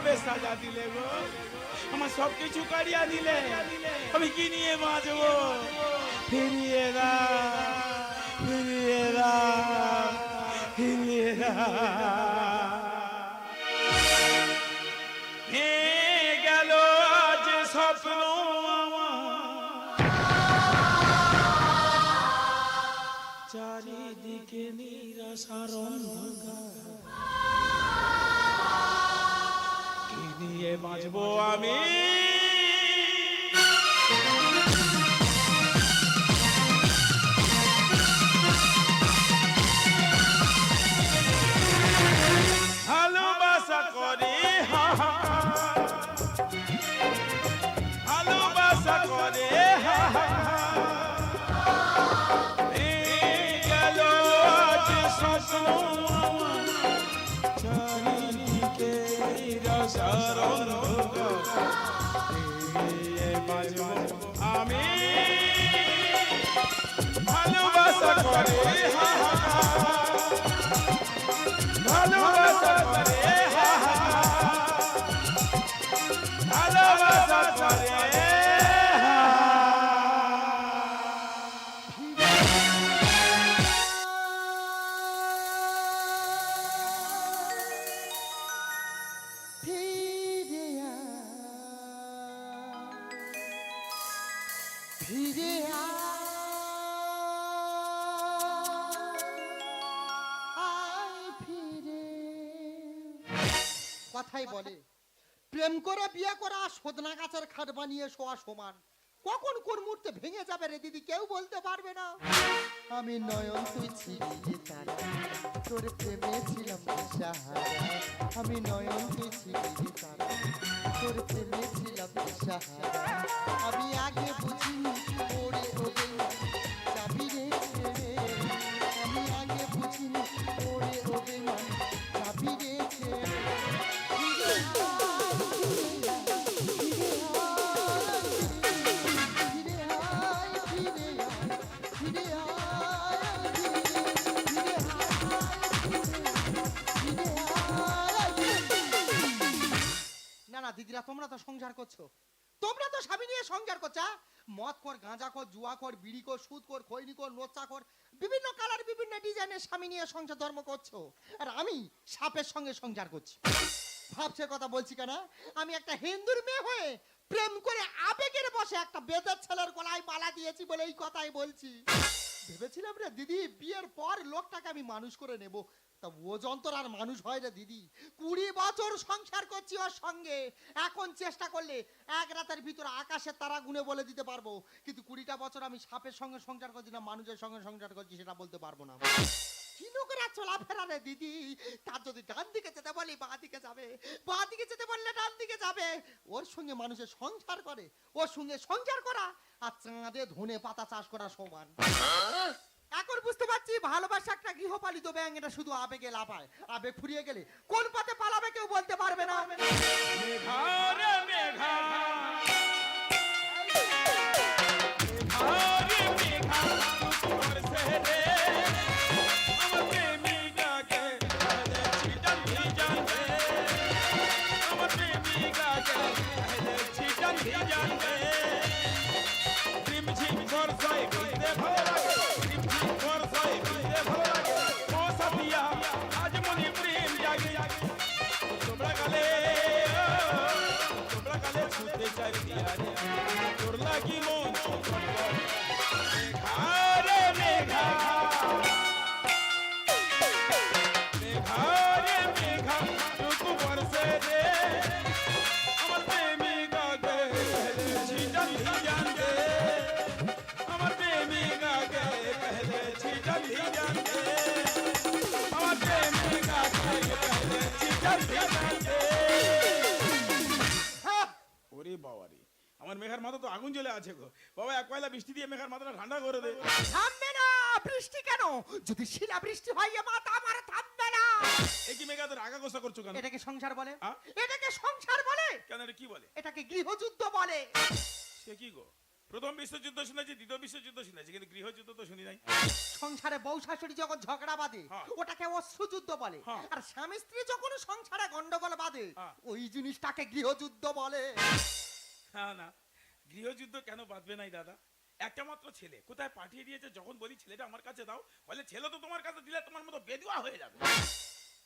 ভাবে সাজা দিলে গো। আমার সব কিছু কাড়িয়া দিলে। আমি কি নিয়ে বাঁচবো? ফিরিয়ে দা ফিরিয়ে দা ফিরিয়ে দা। গেল আজ স্বপ্ন চারিদিকে নিরাশার অন্ধকার। বাঁচবো আমি। আমি ভালোবাসা করে হাহাকার ভালোবাসা করে হাহাকার ভালোবাসা করে ফিরে ফিরে। কথাই বলে, প্রেম করে বিয়ে করা সদনা গাছের খাট বানিয়ে শোয়া সমান। কখন কোন মুহূর্তে ভেঙে যাবে রে দিদি, কেউ বলতে পারবে না। আমি নয়ন তুই ছিলি তারা। তোর প্রেমে ছিলাম সাহারা। আমি নয়ন তুই ছিলি তারা। তোর প্রেমে ছিলাম সাহারা। আমি আগে বুঝিনি ওরে ওরে সংসার করছ? তোমরা তো স্বামী নিয়ে সংসার করছ? মদ কর গাঁজা কর জুয়া কর বিড়ি কর সুদ কর খৈনি কর লোচ্চা কর বিভিন্ন কালার, বিভিন্ন ডিজাইনের স্বামী নিয়ে সংসার ধর্ম করছ। আর আমি সাপের সঙ্গে সংসার করছি। ভাবছে কথা বলছি কেন আমি একটা হিন্দুর মেয়ে হয়ে প্রেম করে আবেগের বসে একটা বেদের ছেলের গলায় মালা দিয়েছি বলে এই কথাই বলছি। ভেবেছিলাম রে দিদি, বিয়ের পর লোকটাকে আমি মানুষ করে নেব। তা ও যন্ত্র আর মানুষ হয় রে দিদি। কুড়ি বছর সংসার করছি ওর সঙ্গে। এখন চেষ্টা করলে এক রাতের তারা গুনে বলে দিতে পারব। কিন্তু কুড়িটা বছর আমি সাপের সঙ্গে সংসার করছি না, মানুষের সঙ্গে সংসার করছি সেটা বলতে পারব না। চলাফেরা রে দিদি। তার যদি ডান দিকে যেতে বলি, বাঁ দিকে যাবে। বাঁ দিকে যেতে বললে ডান দিকে যাবে। ওর সঙ্গে মানুষের সংসার করে। ওর সঙ্গে সংসার করা আর চাঁদে ধনে পাতা চাষ করা সমান। এখন বুঝতে পারছি ভালোবাসা একটা গৃহপালিত ব্যাঙ এটা শুধু আবেগে লাফায়। আবেগ ফুরিয়ে গেলে কোন পথে পালাবে কেউ বলতে পারবে না। মেঘা মেঘা। মেঘা মেঘা ছুটে চাই দিয়া রে তোর আমার মেঘার মাথা তো আগুন জ্বলে আছে গো। বাবা এক পয়লা বৃষ্টি দিয়ে মেঘার মাথাটা ঠান্ডা করে দে। থামবে না বৃষ্টি কেন? যদি শিলা বৃষ্টি হয় এ মাথা আমার থামবে না। এই কি মেঘা তোর আগা গোসা করছ কেন? এটাকে সংসার বলে? আ? এটাকে সংসার বলে? কেন এটা কি বলে? এটাকে গৃহযুদ্ধ বলে। সে কি গো? প্রথম বিশ্বযুদ্ধ শুনেছি দ্বিতীয় বিশ্বযুদ্ধ শুনেছি কিন্তু গৃহযুদ্ধ তো শুনি নাই। সংসারে বউ শাশুড়ি যখন ঝগড়া বাঁধে হ্যাঁ। ওটাকে অশ্রুযুদ্ধ বলে। হ্যাঁ। আর স্বামী স্ত্রী যখন সংসারে গন্ডগোল বাঁধে হ্যাঁ। ওই জিনিসটাকে গৃহযুদ্ধ বলে। না না। গৃহযুদ্ধ কেন বাঁধবে নাই দাদা? একটা মাত্র ছেলে। কোথায় পাঠিয়ে দিয়েছে? যখন বলি ছেলেটা আমার কাছে দাও। বলে ছেলে তো তোমার কাছে দিলে তোমার মতো বেদুয়া হয়ে যাবে।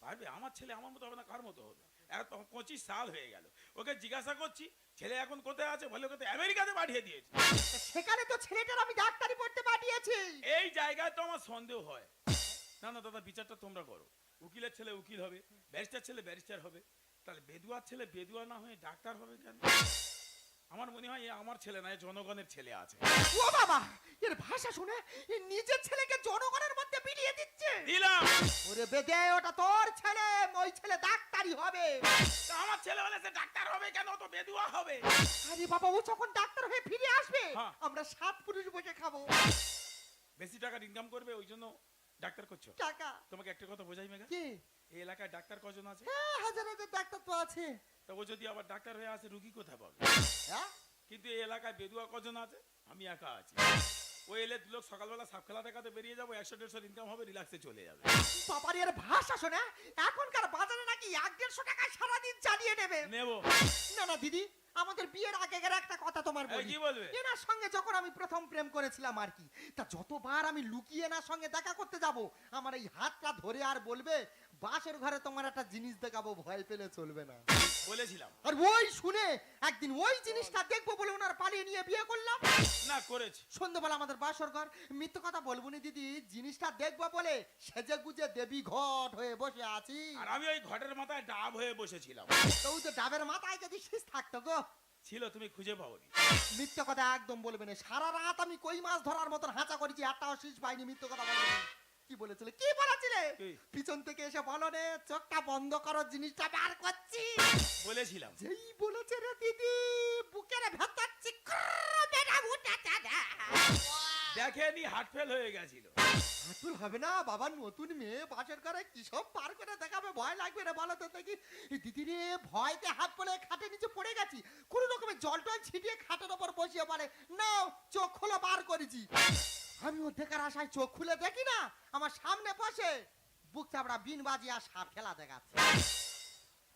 পারবে? আমার ছেলে আমার মতো হবে না? কার মতো হবে? এখন পঁচিশ সাল হয়ে গেল। ওকে জিজ্ঞাসা করছি ছেলে এখন কোথায় আছে? বলে ওকে তো আমেরিকাতে পাঠিয়ে দিয়েছে। সেখানে তো ছেলেটার আমি ডাক্তারি পড়তে পাঠিয়েছি। এই জায়গায় তো আমার সন্দেহ হয়। না না দাদা বিচারটা তোমরা করো। উকিলের ছেলে উকিল হবে ব্যারিস্টার ছেলে ব্যারিস্টার হবে। তাহলে বেদুয়ার ছেলে বেদুয়া না হয়ে ডাক্তার হবে কেন? আমার মনে হয় এ আমার ছেলে না এ জনগণের ছেলে আছে। ও বাবা এর ভাষা শুনে এ নিজের ছেলেকে জনগণের মধ্যে বিলিয়ে দিচ্ছে। দিলাম। ওরে বেদে ওটা তোর ছেলে ওই ছেলে ডাক্তারি হবে। তা আমার ছেলে হলে সে ডাক্তার হবে কেন? ও তো বেদুয়া হবে। আরে বাবা ও যখন ডাক্তার হয়ে ফিরে আসবে হ্যাঁ। আমরা সাত পুরুষ বসে খাব। বেশি টাকা ইনকাম করবে ওই জন্য ডাক্তার করছ? টাকা। তোমাকে একটা কথা বোঝাই মেঘা। কি? এই এলাকায় ডাক্তার কজন আছে? হ্যাঁ হাজার হাজার ডাক্তার তো আছে। তা ও যদি আবার ডাক্তার হয়ে আসে রুগী কোথায় পাবে? হ্যাঁ? কিন্তু এই এলাকায় বেদুয়া কজন আছে? আমি একা আছি। ও এলে দু লোক সকালবেলা সাপ খেলা দেখাতে বেরিয়ে যাব একশো দেড়শো ইনকাম হবে রিল্যাক্সে চলে যাবে। বাবার এর ভাষা শোনা এখনকার বাজারে নাকি এক দেড়শো টাকা সারাদিন চালিয়ে নেবে। নেব। না না দিদি আমাদের বিয়ের আগেকার একটা কথা তোমার বলি। কি বলবে? এনার সঙ্গে যখন আমি প্রথম প্রেম করেছিলাম আর কি তা যতবার আমি লুকিয়ে এনার সঙ্গে দেখা করতে যাব আমার এই হাতটা ধরে আর বলবে বাসের ঘরে তোমার একটা জিনিস দেখাবো ভয় পেলে চলবে না। বলেছিলাম। আর ওই শুনে একদিন ওই জিনিসটা দেখব বলে ওনার পালিয়ে নিয়ে বিয়ে করলাম। না করেছি। সন্ধ্যেবেলা আমাদের বাসর ঘর। মিথ্যে কথা বলব নি দিদি। জিনিসটা দেখব বলে সেজে গুজে দেবী ঘট হয়ে বসে আছি। আর আমি ওই ঘটের মাথায় ডাব হয়ে বসেছিলাম। তো ওই তো ডাবের মাথায় যদি শীষ থাকতো গো। ছিল তুমি খুঁজে পাওনি। মিথ্যে কথা একদম বলবে না। সারা রাত আমি কই মাছ ধরার মতন হাঁচা করেছি একটাও শীষ পাইনি মিথ্যে কথা বলবে না। কি বলেছিলে? কি বলেছিলে? পিছন থেকে এসে বলো রে চোখটা বন্ধ করো জিনিসটা বার করছি। বলেছিলাম। যেই বলেছে রে দিদি বুকের ভেতর উঠেছে রে। দেখেনি হার্ট ফেল হয়ে গেছিল। হাতুল হবে না বাবার নতুন মেয়ে বাসের ঘরে কি সব পার করে দেখাবে ভয় লাগবে রে বলো তো দেখি। দিদি রে ভয়তে হাত পড়ে খাটের নিচে পড়ে গেছি। কোন রকমের জল টল ছিটিয়ে খাটের ওপর বসিয়ে পারে নাও চোখ খোলা বার করেছি। আমি ও দেখার আশায় চোখ খুলে দেখি না আমার সামনে বসে। বুক চাপড়া বিন বাজি আর সাপ খেলা দেখাচ্ছে।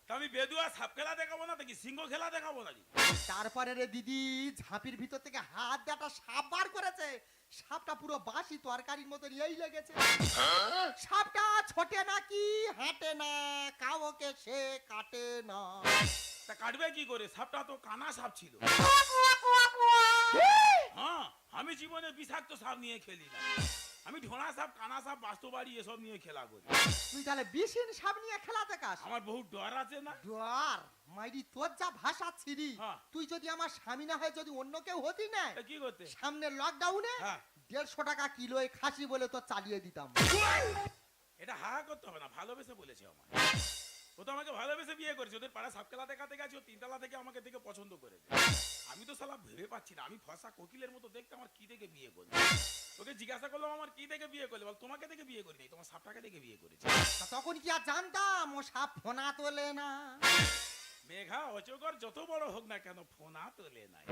আমি বেদুয়া সাপ খেলা দেখাবো না দেখি সিংহ খেলা দেখাবো নাকি? তারপরে রে দিদি ঝাঁপির ভিতর থেকে হাত দিয়ে সাপ বার করেছে। সাপটা পুরো বাসি তরকারির মতন এই লেগেছে। সাপটা ছোটে নাকি হাঁটে না কাউকে সে কাটে না। তা কাটবে কি করে? সাপটা তো কানা সাপ ছিল। হ্যাঁ। আমি জীবনে বিষাক্ত সাপ নিয়ে খেলি না। আমি ঢোনা সাপ কানা সাপ বাস্তবাড়ি এসব নিয়ে খেলা করি। তুই তাহলে বিশিন সাপ নিয়ে খেলা দেখাস আমার বহু ডর আছে না? ডর? মাইরি তোর যা ভাষা ছিরি। হ্যাঁ। তুই যদি আমার স্বামী না হয় যদি অন্য কেউ হতি না তা কি করতে? সামনে লকডাউনে হ্যাঁ। দেড়শো টাকা কিলোয় খাসি বলে তো চালিয়ে দিতাম। এটা হা হা করতে হবে না ভালোবেসে বলেছে আমার ও তো আমাকে ভালোবেসে বিয়ে করেছে ওদের পাড়া সাপ খেলা দেখাতে গেছে ও তিনতলা থেকে আমাকে দেখে পছন্দ করেছে। আমি তো সালা ভেবে পাচ্ছি না। আমি ফসা কোকিলের মতো দেখতে আমার কি দেখে বিয়ে করবে ওকে জিজ্ঞাসা করলাম আমার কি দেখে বিয়ে করলে? বল তোমাকে দেখে বিয়ে করিনি তোমার সাপটাকে দেখে বিয়ে করেছে। তখন কি আর জানতাম? ও সাপ ফোনা তোলে না। মেঘা অজগর যত বড় হোক না কেন ফোনা তোলে নাই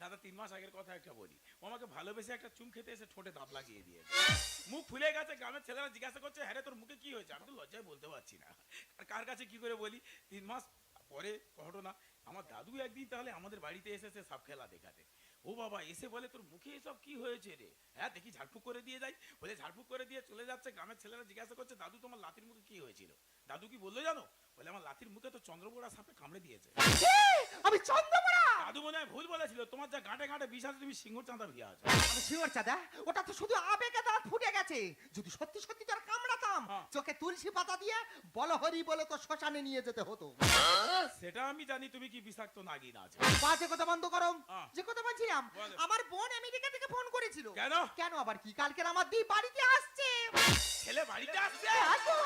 দাদা তিন মাস আগের কথা একটা বলি। ও আমাকে ভালোবেসে একটা চুম খেতে এসে ঠোঁটে দাঁত লাগিয়ে দিয়েছে। মুখ ফুলে গেছে গ্রামের ছেলেরা জিজ্ঞাসা করছে হ্যাঁ তোর মুখে কি হয়েছে? আমি তো লজ্জায় বলতে পারছি না। আর কার কাছে কি করে বলি? তিন মাস পরে ঘটনা আমার দাদু একদিন তাহলে আমাদের বাড়িতে এসেছে সাপ খেলা দেখাতে। ও বাবা এসে বলে তোর মুখে এসব কি হয়েছে রে? হ্যাঁ দেখি ঝাড়ফুঁক করে দিয়ে যাই। বলে ঝাড়ফুঁক করে দিয়ে চলে যাচ্ছে গ্রামের ছেলেরা জিজ্ঞাসা করছে দাদু তোমার লাতির মুখে কি হয়েছিল? দাদু কি বলল জানো? বলে আমার লাতির মুখে তো চন্দ্রবোড়া সাপে কামড়ে দিয়েছে। আমি চন্দ্রপড়া দাদু মনে হয় ভুল বলেছিল তোমার যা গাঁটে গাঁটে বিষ আছে তুমি সিংহ চাঁদা ভিয়া আছো আমি চাঁদা? ওটা তো শুধু আবেগে দাঁত ফুটে গেছে। যদি সত্যি সত্যি তোর কামড়াতাম হ্যাঁ। চোখে তুলসী পাতা দিয়ে বলহরি বলে তো শ্মশানে নিয়ে যেতে হতো। সেটা আমি জানি তুমি কি বিষাক্ত নাগিন আছে? বাজে কথা বন্ধ করো। হ্যাঁ। যে কথা বলছিলাম আমার বোন আমেরিকা থেকে ফোন করেছিল। কেন? কেন আবার কি? কালকে আমার দি বাড়িতে আসছে। ছেলে বাড়িতে আসছে? দেখো,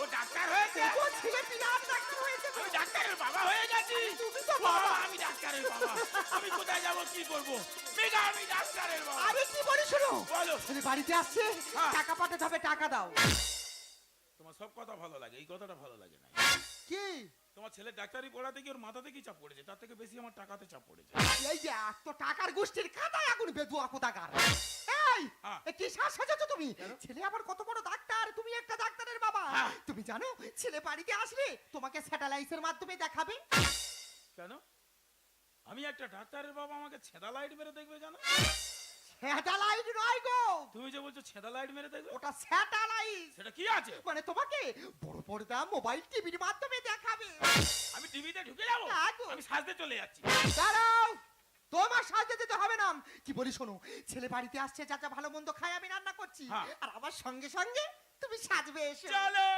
ও ডাক্তার হয়েছে? ও ছেলে বিরাট ডাক্তার হয়েছে। আমি ডাক্তারের বাবা হয়ে গেছি। তুমি তো বাবা। আমি ডাক্তারের বাবা। আমি কোথায় যাব কি করব? মেঘা আমি ডাক্তারের বাবা। আরে কি বলি শুনো? বলো। ছেলে বাড়িতে আসছে হ্যাঁ। টাকা পাঠাতে হবে টাকা দাও। সব কথা ভালো লাগে এই কথাটা ভালো লাগে না। কি? তোমার ছেলে ডাক্তারি পড়াতে গিয়ে ওর মাথাতে কি চাপ পড়েছে? তার থেকে বেশি আমার টাকাতে চাপ পড়েছে। এই যে এত টাকার গোষ্ঠীর খাতায় এখন বেদুয়া কোথাকার এই হ্যাঁ। এ কি শ্বাস সাজাচ্ছ তুমি? ছেলে আবার কত বড় ডাক্তার? তুমি একটা ডাক্তারের বাবা। হ্যাঁ। তুমি জানো ছেলে বাড়িতে আসলে তোমাকে স্যাটেলাইটের মাধ্যমে দেখাবে। কেন? আমি একটা ডাক্তারের বাবা আমাকে ছেঁদা লাইট মেরে দেখবে জানো? স্যাটেলাইট নয় গো। তুমি যে বলছো ছেঁদা লাইট মেরে দেখবে ওটা স্যাটেলাইট সেটা কি আছে? মানে তোমাকে বড় পর্দা মোবাইল টিভির মাধ্যমে দেখাবে। আমি টিভিতে ঢুকে যাব। আমি সাজতে চলে যাচ্ছি। দাঁড়াও। তোমার সাহায্য দিতে হবে না কি বলি শোনো ছেলে বাড়িতে আসছে যা যা ভালো মন্দ খাই আমি রান্না করছি। হ্যাঁ। আর আমার সঙ্গে সঙ্গে তুমি সাজবে এসে। চলো।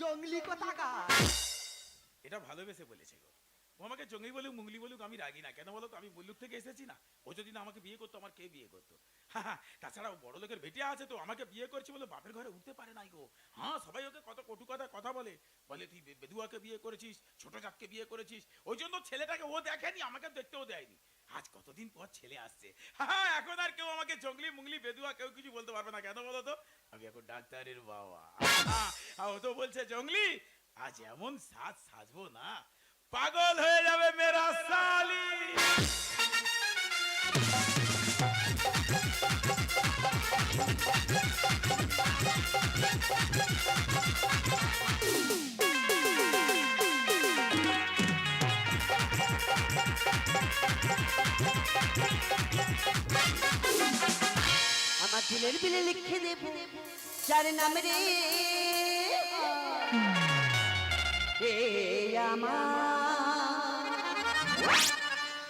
জঙ্গলি কোথাকার। এটা ভালোবেসে বলেছে গো। ও আমাকে জঙ্গি বলুক মুঙ্গলি বলুক আমি রাগি না। কেন বলো তো আমি মুল্লুক থেকে এসেছি না। ও যদি না আমাকে বিয়ে করতো আমার কে বিয়ে করতো? হা, হা, তাছাড়া ও বড় লোকের বেটে আছে তো আমাকে বিয়ে করছে বলে বাপের ঘরে উঠতে পারে নাই গো। হ্যাঁ সবাই ওকে কত কটু কথা কথা বলে। বলে তুই বেদুয়াকে বিয়ে করেছিস ছোট জাতকে বিয়ে করেছিস। ওই জন্য ছেলেটাকে ও দেখেনি আমাকে দেখতেও দেয়নি। আজ কতদিন পর ছেলে আসছে। হ্যাঁ এখন আর কেউ আমাকে জঙ্গলি মুঙ্গলি বেদুয়া কেউ কিছু বলতে পারবে না। কেন বলো তো আমি এখন ডাক্তারের বাবা। ও তো বলছে জঙ্গলি আজ এমন সাজ সাজবো না পাগল হয়ে যাবে মেরা সালি। আমার দিলের বিলে লিখে দেব। যার নাম রে? আমার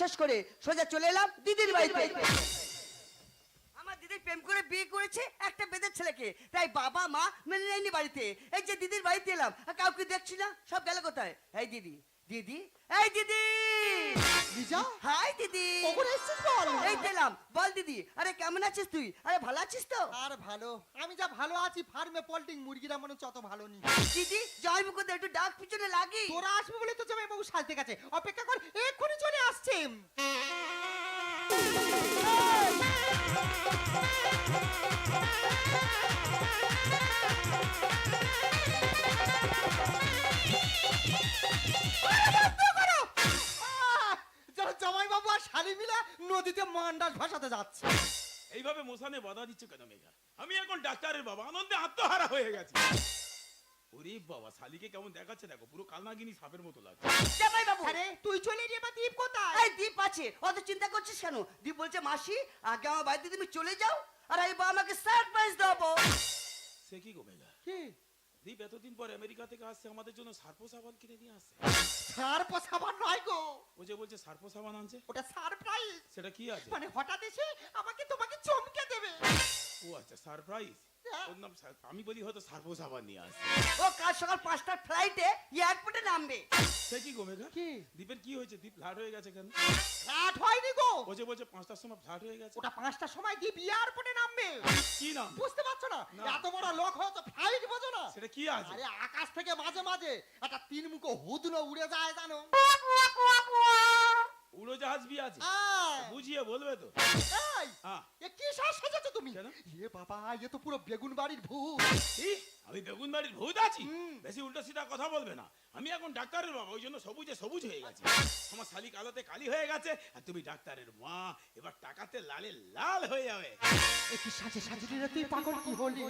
শেষ করে সোজা চলে এলাম দিদির বাড়িতে। আমার দিদির প্রেম করে বিয়ে করেছে একটা বেদের ছেলেকে। তাই বাবা মা মেনে নেয়নি বাড়িতে। এই যে দিদির বাড়িতে এলাম কাউকে দেখছি না সব গেল কোথায়? এই দিদি দিদি? এই দিদি! লিজা হাই দিদি! কখন এসেছিস বল। এই দিলাম বল দিদি আরে কেমন আছিস তুই? আরে ভালো আছিস তো? আর ভালো। আমি যা ভালো আছি ফার্মে পোল্ট্রিং মুরগিরা মনে হচ্ছে অত ভালো নেই। দিদি জয় মুকুদ একটু ডাক পিছনে লাগি। তোরা আসবে বলে তো জামাই বাবু সাজতে গেছে। অপেক্ষা কর এক্ষুনি চলে আসছে। জামাই বাবু আর শালি মিলে নদীতে মান্ডাস ভাসাতে যাচ্ছে। এইভাবে মোসানে বাধা দিচ্ছে কেন মেঘা আমি এখন ডাক্তারের বাবা আনন্দে আত্মহারা হয়ে গেছি। ওরে বাবা শালিকে কেমন দেখাচ্ছে দেখো পুরো কালনাগিনী সাপের মতো লাগছে। জামাই বাবু আরে তুই চলে রে বা দীপ কোথায়? এই দীপ আছে অত চিন্তা করছিস কেন? দীপ বলছে মাসি আগে আমার বাড়িতে তুমি চলে যাও আর আমি বা আমাকে সারপ্রাইজ দেবো। সে কি গো মেঘা কি? দীপ এতদিন পর আমেরিকা থেকে আসছে আমাদের জন্য সার্পো সাবান কিনে নিয়ে আসছে। সার পোষাবার নয় গো। ও যে বলছে সার্পো সাবান আনছে? ওটা সারপ্রাইজ। সেটা কি আছে? মানে হঠাৎ এসে আমাকে তোমাকে চমকে দেবে। ও আচ্ছা সারপ্রাইজ? হ্যাঁ। ওর নাম আমি বলি হয়তো সার্পো সাবান নিয়ে আসছে। ও কাল সকাল পাঁচটার ফ্লাইটে এয়ারপোর্টে নামবে। সে কি গো মেঘা কি? দীপের কি হয়েছে? দীপ ফ্ল্যাট হয়ে গেছে কেন? হয়নি। গো ও যে বলছে পাঁচটার সময় ফ্ল্যাট হয়ে গেছে। ওটা পাঁচটার সময় দিয়ে এয়ারপোর্টে নামবে? কি নাম? বুঝতে পারছ না? না। এত বড় লোক হয়তো ফ্লাইট বোঝো না? সেটা কি আছে? আরে আকাশ থেকে মাঝে মাঝে একটা তিন মুখো হুদনো উড়ে যায় জানো? উড়োজাহাজ বি আছে। বুঝিয়ে বলবে তো। এই, হ্যাঁ। এ কি সাজাচ্ছ তুমি? এ বাবা এ তো পুরো বেগুন বাড়ির ভূত। আমি বেগুন বাড়ির ভূত আছি। বেশি উল্টো সিধা কথা বলবে না। আমি এখন ডাক্তারের বাবা ওই জন্য সবুজে সবুজ হয়ে গেছে। আমার শালি কালোতে কালি হয়ে গেছে আর তুমি ডাক্তারের মা। এবার টাকাতে লালে লাল হয়ে যাবে। এ কি সাজে সাজে রে তুই পাগল কি হলি?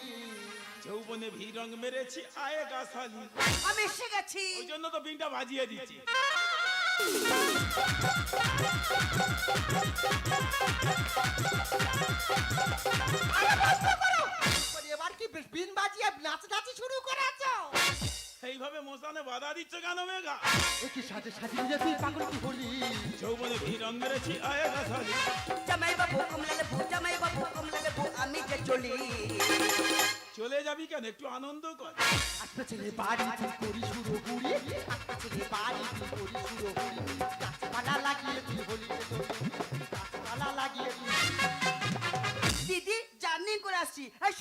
যৌবনে ভি রং মেরেছি আয়ে গা শালি। আমি এসে গেছি। ওই জন্য তো বিনটা বাজিয়ে দিচ্ছি এবার কি বিন বাজিয়ে নাচ নাচি শুরু করেছ এইভাবে অনুষ্ঠানে বাধা দিচ্ছ কেন মেঘা? কি সাজে সাজিয়ে তুই পাগল কি হলি? যৌবনে ভিড় মেরেছি আয় রাখালি জামাই বাবু কমলা লেবু জামাই বাবু কমলা লেবু আমি যে চলি। চলে যাবি কেন? একটু আনন্দ কর। একটা ছেলে বাড়ি তুই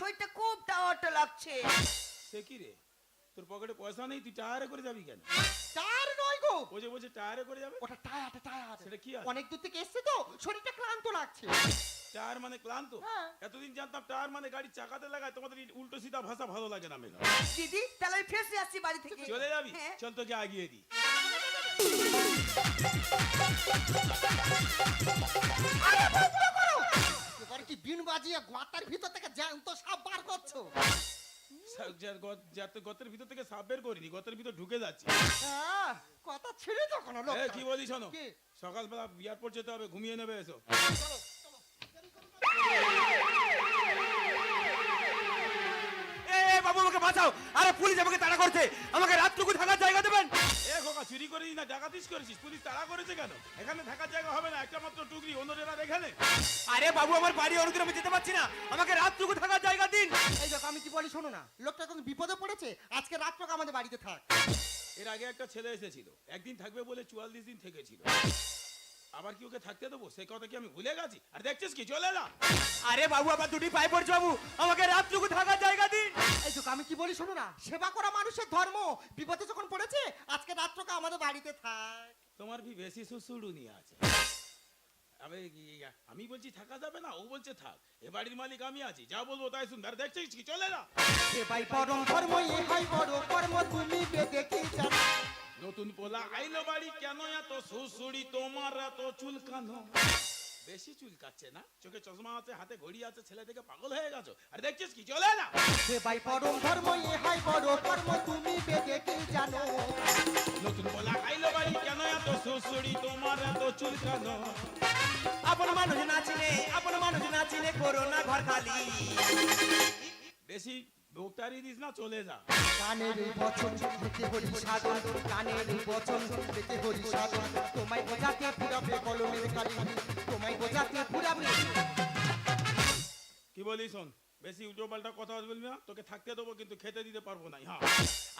শরীরটা খুব টাওয়াটা লাগছে। সে কি রে? তোর পকেটে পয়সা নেই তুই টায়ারে করে যাবি কেন? টায়ার নয় গো। বসে বসে টায়ারে করে যাবে? ওটা টায়ার টায়ার। সেটা কি? অনেক দূর থেকে এসছে তো শরীরটা ক্লান্ত লাগছে। টায়ার মানে ক্লান্ত? হ্যাঁ। এতদিন জানতাম টায়ার মানে গাড়ির চাকাতে লাগায় তোমাদের উল্টো সিধা ভাষা ভালো লাগে না মেঘা দিদি তাহলে আমি ফেসে আসছি বাড়ি থেকে। চলে যাবি? হ্যাঁ। চল তোকে আগিয়ে দিই। কি বিন বাজিয়ে গোয়াতার ভিতর থেকে জ্যান্ত সাপ বার করছ। তো গতের ভিতর থেকে সাপ বের করিনি গতের ভিতর ঢুকে যাচ্ছি। হ্যাঁ, কথা ছেড়ে যখন লোক কি বলি শোনো? সকালবেলা এয়ারপোর্ট যেতে হবে ঘুমিয়ে নেবে এসো। এ বাবু আমাকে বাঁচাও। আরে পুলিশ আমাকে তাড়া করছে। আমাকে রাতটুকু থাকার জায়গা দেবেন? এ খোকা চুরি করিস না ডাকাতিস করেছিস। পুলিশ তাড়া করেছে কেন? এখানে থাকার জায়গা হবে না একটা মাত্র টুকরি। অন্যরা এখানে। আরে বাবু আমার বাড়ি অনুদিন আমি যেতে পারছি না। আমাকে রাতটুকু থাকার জায়গা দিন। এই দেখো আমি কি বলি শোনো না লোকটা কোন বিপদে পড়েছে আজকে রাত্রকে আমাদের বাড়িতে থাক। এর আগে একটা ছেলে এসেছিল একদিন থাকবে বলে চুয়াল্লিশ দিন থেকেছিল। আবার কি ওকে থাকতে দেবো? সে কথা কি আমি ভুলে গেছি? আর দেখছিস কি? চলে না আরে বাবু আমার দুটি পায়ে পড়ছে বাবু। আমাকে রাতটুকু থাকার জায়গা দিন। এই দেখো আমি কি বলি শোনো না? সেবা করা মানুষের ধর্ম। বিপদে যখন পড়েছে আজকে রাত্রকে আমাদের বাড়িতে থাক। তোমার ভি বেশি সুসুড়ুনি আছে। আবে কি- আমি বলছি থাকা যাবে না ও বলছে থাক। এ বাড়ির মালিক আমি আছি যা বলব তাই সুন্দর দেখছিস কি? চলে না সেবাই পরম ধর্ম ইহাই বড়। কর্ম তুমি বেদে কি জানো? নতুন পোলা আইলো বাড়ি কেন এত সুসুড়ি তোমার এত চুলকানো। বেশি চুলকাচ্ছে না? চোখে চশমা আছে হাতে ঘড়ি আছে ছেলে থেকে পাগল হয়ে গেছো। আর দেখছিস কি? চলে না সেবাই পরম ধর্ম ইহাই বড় কর্ম তুমি বেদে কি জানো? নতুন পোলা আইলো বাড়ি কেন এত সুসুড়ি তোমার এত চুলকানো। আপন মানুষ না চিনে আপন মানুষ না চিনে করোনা ঘর খালি। বেশি ভোক্তারি দিস না চলে যা। কানের বচন পেতে হরি সাধন কানের বচন পেতে হরি সাধন। তোমায় বোঝাতে পুরাবে কলমের কালি তোমায় বোঝাতে পুরাবে কি বলি শোন বেশি উল্টো পাল্টা কথা বলবি না তোকে থাকতে দেবো কিন্তু খেতে দিতে পারব না হ্যাঁ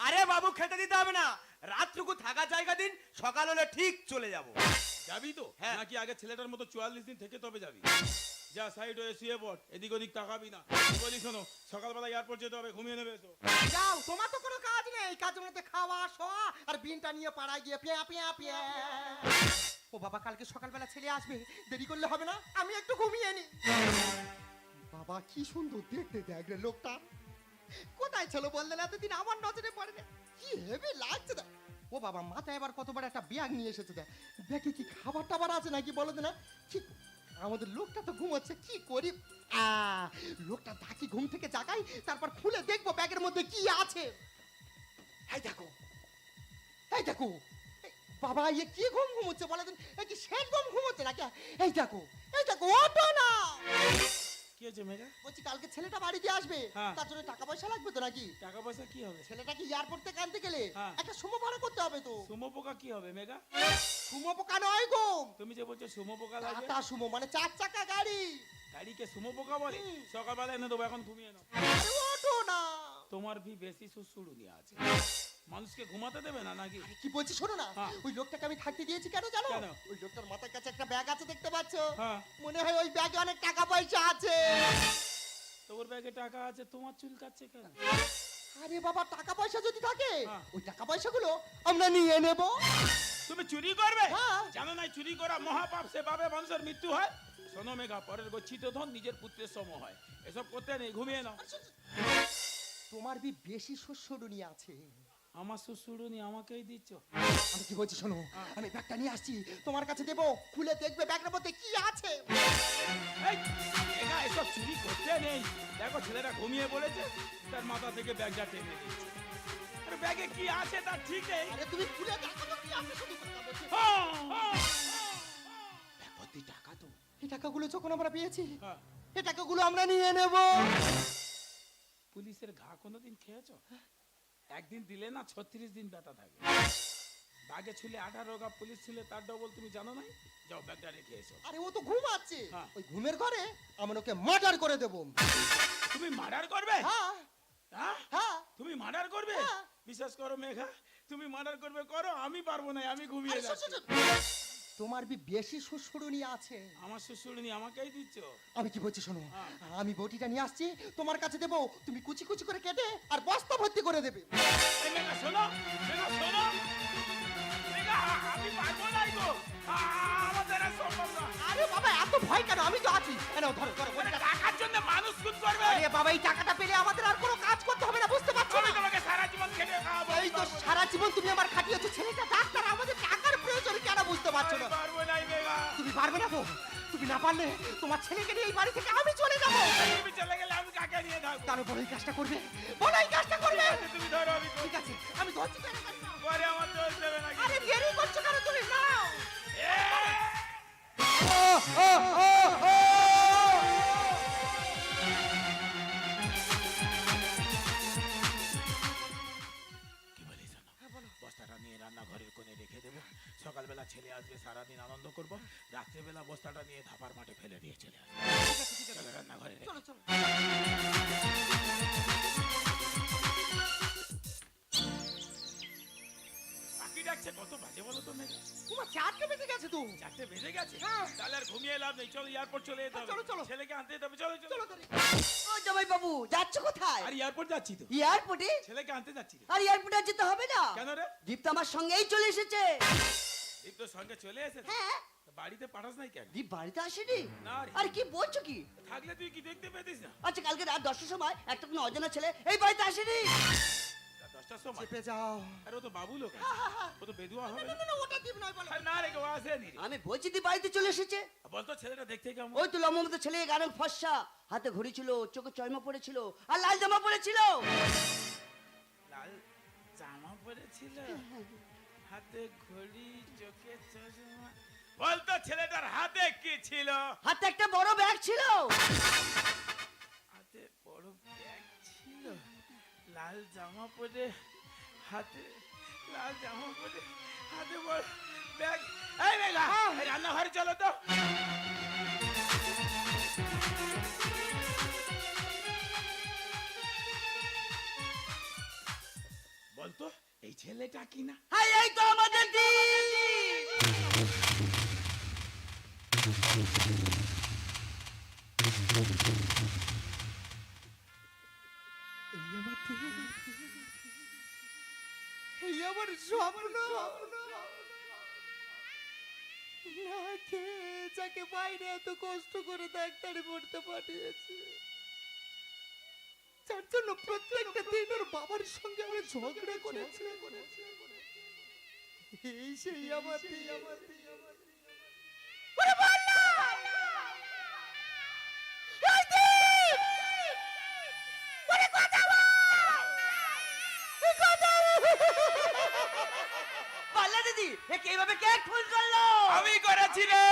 আরে বাবু খেতে দিতে হবে না। রাতটুকু থাকার জায়গা দিন সকাল হলে ঠিক চলে যাব। যাবি তো? হ্যাঁ। নাকি আগে ছেলেটার মতো চুয়াল্লিশ দিন থেকে তবে যাবি? যা সাইড হয়ে শুয়ে পড়। এদিক ওদিক তাকাবি না। বলি শোনো, সকালবেলা এয়ারপোর্ট যেতে হবে, ঘুমিয়ে নেবে এসো যাও, তোমার তো কোনো কাজ নেই। কাজের মধ্যে খাওয়া, শোয়া আর বিনটা নিয়ে পাড়ায় গিয়ে পিয়া পিয়া পিয়া। ও বাবা, কালকে সকালবেলা ছেলে আসবে। দেরি করলে হবে না, আমি একটু ঘুমিয়ে নি। বাবা, কি সুন্দর দেখতে দেখ রে লোকটা। কোথায় ছিল বললেন এতদিন আমার নজরে পড়ে না কি হেভি লাগছে দেখ। ও বাবা, মাথায় এবার কতবার একটা ব্যাগ নিয়ে এসেছে দেখ। ব্যাগে কি খাবার টাবার আছে নাকি বলো তো না। ঠিক আমাদের লোকটা তো ঘুমাচ্ছে, কি করি? লোকটা ডাকি ঘুম থেকে জাগাই, তারপর খুলে দেখব ব্যাগের মধ্যে কি আছে। এই দেখো এই দেখো বাবা ইয়ে কি ঘুম ঘুমোচ্ছে বলে দিন কি শেষ ঘুম ঘুমোচ্ছে নাকি? এই দেখো এই দেখো, ওটা না! কি হয়েছে মেঘা বলছি কালকে ছেলেটা বাড়িতে আসবে। হ্যাঁ। তার জন্য টাকা পয়সা লাগবে তো নাকি? টাকা পয়সা কি হবে? ছেলেটাকে এয়ারপোর্ট থেকে আনতে গেলে? হ্যাঁ। একটা সুমো ভাড়া করতে হবে তো। সুমো পোকা কি হবে মেঘা সুমো পোকা নয় গো। তুমি যে বলছো সুমো পোকা লাগবে? টাটা সুমো মানে চার চাকা গাড়ি। গাড়িকে সুমো পোকা বলে? হুম। সকালবেলা এনে দেবো এখন ঘুমিয়ে নাও। আরে ওঠো না। তোমার ভি বেশি সুসুড়ুনি আছে। মানুষকে ঘুমাতে দেবে না নাকি? কি বলছি শোনো না হ্যাঁ। ওই লোকটাকে আমি থাকতে দিয়েছি কেন জানো? কেন? ওই লোকটার মাথার কাছে একটা ব্যাগ আছে দেখতে পাচ্ছ? হ্যাঁ। মনে হয় ওই ব্যাগে অনেক টাকা পয়সা আছে। তো ওর ব্যাগে টাকা আছে তোমার চুল কাচ্ছে কেন? আরে বাবা টাকা পয়সা যদি থাকে হ্যাঁ। ওই টাকা পয়সাগুলো আমরা নিয়ে নেব। তুমি চুরি করবে? হ্যাঁ। জানো না চুরি করা মহাপাপ সে পাবে মানুষের মৃত্যু হয়? শোনো মেঘা পরের গচ্ছিত ধন নিজের পুত্রের সম হয়। এসব করতে নেই ঘুমিয়ে নাও। তোমার বি বেশি শস্যরুনি আছে। আমার শ্বশুরুনি আমাকেই দিচ্ছ। আমি কি বলছি শোনো? আমি ব্যাগটা নিয়ে আসছি তোমার কাছে দেবো খুলে দেখবে ব্যাগের মধ্যে কি আছে। এই, এসব চুরি করতে নেই। দেখো ছেলেটা ঘুমিয়ে বলেছে তার মাথা থেকে ব্যাগটা টেনে দিচ্ছে আরে ব্যাগে কি আছে তার ঠিক নেই। আরে তুমি খুলে দেখো তো কি আছে শুধু কথা বলছি। হ্যাঁ, হ্যাঁ, ভর্তি টাকা তো। এই টাকাগুলো যখন আমরা পেয়েছি হ্যাঁ। এই টাকাগুলো আমরা নিয়ে নেব। পুলিশের ঘা কোনোদিন খেয়েছো? একদিন দিলে না ছত্রিশ দিন বেটা থাকে। বাঘে ছুলে আঠারো গা পুলিশ ছিলে তার ডবল তুমি জানো না যাও ব্যাগটা রেখে এসো। আরে ও তো ঘুমাচ্ছে হ্যাঁ। ওই ঘুমের ঘরে আমি ওকে মার্ডার করে দেবো। তুমি মার্ডার করবে? হ্যাঁ। হ্যাঁ? হ্যাঁ। তুমি মার্ডার করবে? হ্যাঁ। বিশ্বাস করো মেঘা তুমি মার্ডার করবে করো আমি পারব না আমি ঘুমিয়ে আরে শোন, যাচ্ছি। শোন, শোন। তোমার বি বেশি শ্বশুরনি আছে। আমার শ্বশুরনি আমাকেই দিচ্ছ? আমি কি বলছি শোনো? হ্যাঁ। আমি বটিটা নিয়ে আসছি তোমার কাছে দেবো তুমি কুচি কুচি করে কেটে আর বস্তা ভর্তি করে দেবে। শোনো শোনো। আমি পারব না গো। আ, আমাদের আর বাবা এত ভয় কেন? আমি তো আছি। নাও, ধরো ধরো টাকার জন্য মানুষ খুন করবে? আরে বাবা এই টাকাটা পেলে আমাদের আর কোনো কাজ করতে হবে না বুঝতে পারছ আমি তোমাকে সারা জীবন খেটে খাওয়াবো। এই তো সারা জীবন তুমি আমার খাটিয়েছো ছেলেটা ডাক্তার আমাদের কেন বুঝতে পারছ না। পারব না এই মেঘা। তুমি পারবে না তো? তুমি না পারলে তোমার ছেলেকে নিয়ে এই বাড়ি থেকে আমি চলে যাব। তুমি চলে গেলে আমি কাকে নিয়ে থাকব? তার উপর এই কাজটা করবে। বলো এই কাজটা করবে। তুমি ধরো আমি। ঠিক আছে আমি ধরছি কেন। পরে আমার দোষ দেবে না আরে দেরি করছ কেন তুমি? নাও। ও ও ও কি আসবে সারাদিন আনন্দ করব। রাত্রেবেলা বস্তাটা নিয়ে ধাপার মাঠে ফেলে দিয়ে চলে রান্নাঘরে চলো চলো। ডাকছে কত বাজে বলো তো মেঘা তোমার চারটে বেজে গেছে তো? চারটে বেজে গেছে? হ্যাঁ। তাহলে আর ঘুমিয়ে লাভ নেই। চলো এয়ারপোর্ট চলে যেতে হ্যাঁ, চলো, চলো। ছেলেকে আনতে যেতে হবে। চলো চলো। চলো ও জামাই বাবু যাচ্ছ কোথায়? আর এয়ারপোর্ট যাচ্ছি তো। এয়ারপোর্টে ছেলেকে আনতে যাচ্ছি আর এয়ারপোর্টে যেতে হবে না? কেন রে? দীপ তো আমার সঙ্গেই চলে এসেছে। তো সঙ্গে চলে এসেছে হ্যাঁ। বাড়িতে পাঠাস নাই কেন? দীপ বাড়িতে আসেনি? না রে। আর কি বলছো কি? থাকলে তুই কি দেখতে পেতিস না? আচ্ছা কালকে রাত দশটার সময় একটা কোনো অজানা ছেলে এই বাড়িতে আসেনি? তা দশটার সময়? চেপে যাও। আরে ও তো বাবু লোক। ও তো বেদুয়া হবে। না, না না, না, ওটা দিব নয় বলো। আরে না রে কেউ আসেনি রে। আমি বলছি দীপ বাড়িতে চলে এসেছে। বলতো ছেলেটা দেখতে কেমন? ওই তো লম্বা ছেলে গানের ফর্সা। হাতে ঘড়ি ছিল চোখে চয়মা পড়েছিল আর লাল জামা পড়েছিল। লাল জামা পরেছিল হাতে ঘড়ি চোখে চশমা। বলতো ছেলেটার হাতে কি ছিল? হাতে একটা বড় ব্যাগ ছিল। হাতে বড় ব্যাগ ছিল। লাল জামা পরে হাতে লাল জামা পরে হাতে বড় ব্যাগ। এই মেঘা রান্নাঘরে চলো তো। বলতো এই ছেলেটা কি না হাই এই তো আমাদের এই আমার দিন। এই আমার স্বপ্ন। যাকে বাইরে এত কষ্ট করে ডাক্তারি পড়তে পাঠিয়েছে। যার জন্য প্রত্যেকটা দিন ওর বাবার সঙ্গে আমি ঝগড়া করেছি এই সেই আমার দিন। ওরে বাল্লা! এই দিন! ওরে কথা বল! এই কথা বল! পাল্লা দিদি এ কীভাবে কেক ফুল করল আমি করেছি রে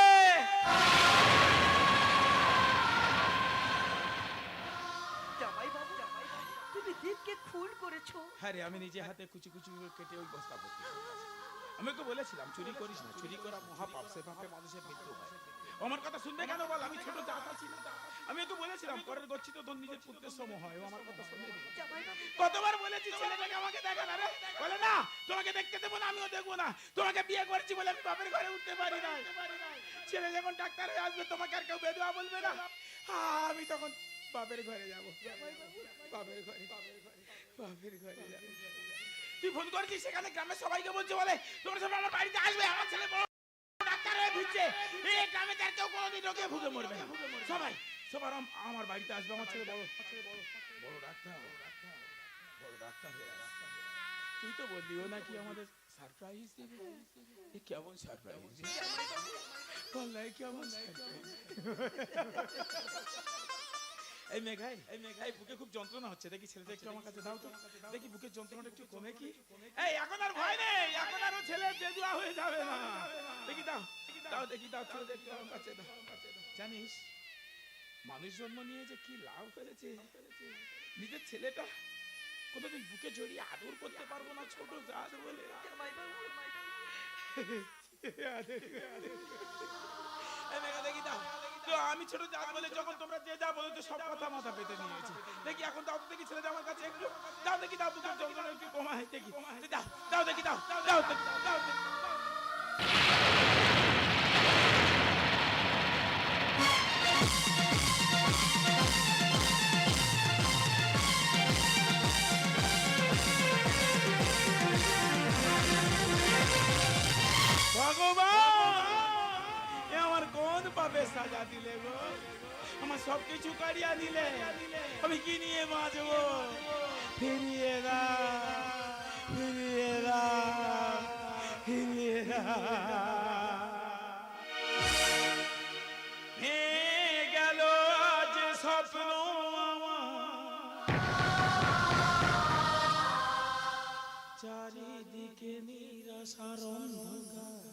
করেছ? হ্যাঁ রে, আমি নিজে হাতে কুচি কুচি করে কেটে ওই বস্তা ভর্তি। আমি ওকে বলেছিলাম, চুরি করিস না, চুরি করা মহাপাপ সে পাপে মানুষের মৃত্যু হয়। আমার কথা শুনবে কেন বল? আমি ছোট দাদা ছিলাম আমি ওকে বলেছিলাম, পরের গচ্ছিত তোর নিজের পুত্রের সম হয়। ও আমার কথা শুনবে কতবার বলেছি, ছেলেটাকে আমাকে দেখা না রে? বলে না, তোমাকে দেখতে দেবো না, আমিও দেখব না। তোমাকে বিয়ে করেছি বলে আমি বাপের ঘরে উঠতে পারি না ছেলে যখন ডাক্তার হয়ে আসবে, তোমাকে আর কেউ বেদুয়া বলবে না। আমি তখন বাপের ঘরে যাব। বাপের ঘরে বাপের ঘরে। বাপের ঘরে যাব তুই ফোন করেছিস, সেখানে গ্রামের সবাইকে বলছে বলে, তোমরা সবাই আমার বাড়িতে আসবে, আমার ছেলে বড় ডাক্তার হয়ে ফিরছে। এই গ্রামে তার কেউ কোনোদিন ঢোকে ভুগে মরবে সবাই, সবার আমার বাড়িতে আসবে, আমার ছেলে বড় বড় ডাক্তার বড় ডাক্তার। তুই তো বললি, ও নাকি আমাদের সারপ্রাইজ দেবে। এ কেমন সারপ্রাইজ বললাই কেমন সারপ্রাইজ এই মেঘাই এই মেঘাই বুকে খুব যন্ত্রণা হচ্ছে। দেখি ছেলেটা একটু আমার কাছে দাও তো। দেখি যন্ত্রণাটা একটু কমে কি? এই, এখন আর ভয় নেই, এখন আর ছেলে বেদুয়া হয়ে যাবে না। দেখি দাও দাও, দেখি দাও ছেলেটা একটু আমার কাছে দাও। জানিস, মানুষ জন্ম নিয়ে যে কি লাভ হয়েছে নিজের ছেলেটা কোনোদিন বুকে জড়িয়ে আদর করতে পারব না, ছোট জাত বলে। দেখি দাও। তো আমি ছোট জাত বলে যখন তোমরা যে যা বলো তো সব কথা মাথা পেতে নিয়েছি। দেখি এখন দাও দেখি ছেলেটা আমার কাছে একটু। দাও দেখি, দাও বুকের যন্ত্রণা একটু কমায় দেখি। দাও দাও দেখি, দাও দাও দাও দাও বাঁচবো ফিরিয়ে দা ফিরিয়ে দা ফিরিয়ে অন্ধকার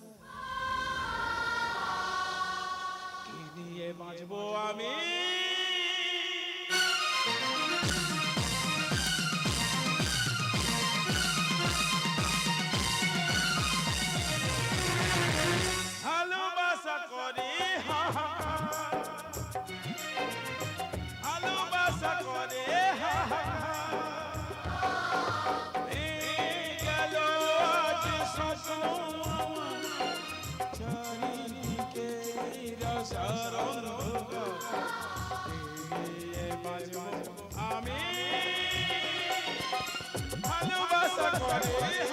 কি নিয়ে বাঁচবো আমি? Yeah.